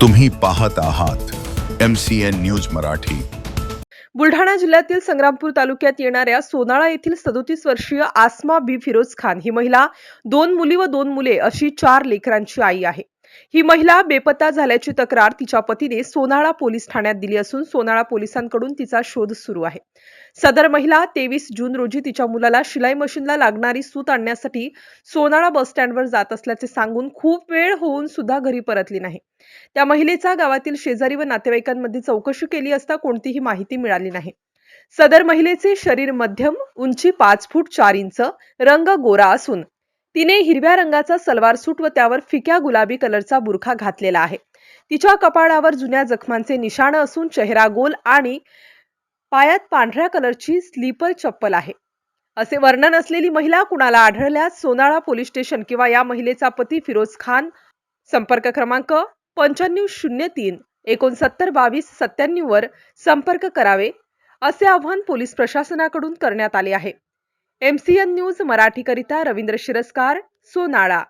तुम्ही पाहत आहात M C N news Marathi. Buldhana जिल्ह्यातील संग्रामपूर तालुक्यात येणाऱ्या सोनाळा येथील सदोतीस वर्षीय आसमा बी फिरोज खान ही महिला दोन मुली व दोन मुले अशी चार लेकरांची आई आहे. ही महिला बेपत्ता झाल्याची तक्रार तिच्या पतीने सोनाळा पोलीस ठाण्यात दिली असून सोनाळा पोलिसांकडून तिचा शोध सुरू आहे. सदर महिला तेवीस जून रोजी तिच्या मुलाला शिलाई मशीनला लागणारी सूत आणण्यासाठी सोनाळा बस स्टँडवर जात असल्याचे सांगून खूप वेळ होऊन सुद्धा घरी परतली नाही. त्या महिलेचा गावातील शेजारी व नातेवाईकांमध्ये चौकशी केली असता कोणतीही माहिती मिळाली नाही. सदर महिलेचे शरीर मध्यम उंची पाच फूट चार इंच रंग गोरा असून तिने हिरव्या रंगाचा सलवार सूट व त्यावर फिक्या गुलाबी कलरचा बुरखा घातलेला आहे. तिच्या कपाळावर जुन्या जखमांचे निशाण असून चेहरा गोल आणि पायात पांढऱ्या कलरची स्लीपर चप्पल आहे. असे वर्णन असलेली महिला कुणाला आढळल्यास सोनाळा पोलीस स्टेशन किंवा या महिलेचा पती फिरोज खान संपर्क क्रमांक पंच्याण्णव शून्य तीन एकोणसत्तर बावीस सत्त्याण्णव वर संपर्क करावे असे आवाहन पोलीस प्रशासनाकडून करण्यात आले आहे. एमसीएन न्यूज मराठीकरिता रवींद्र शिरस्कार सोनाळा.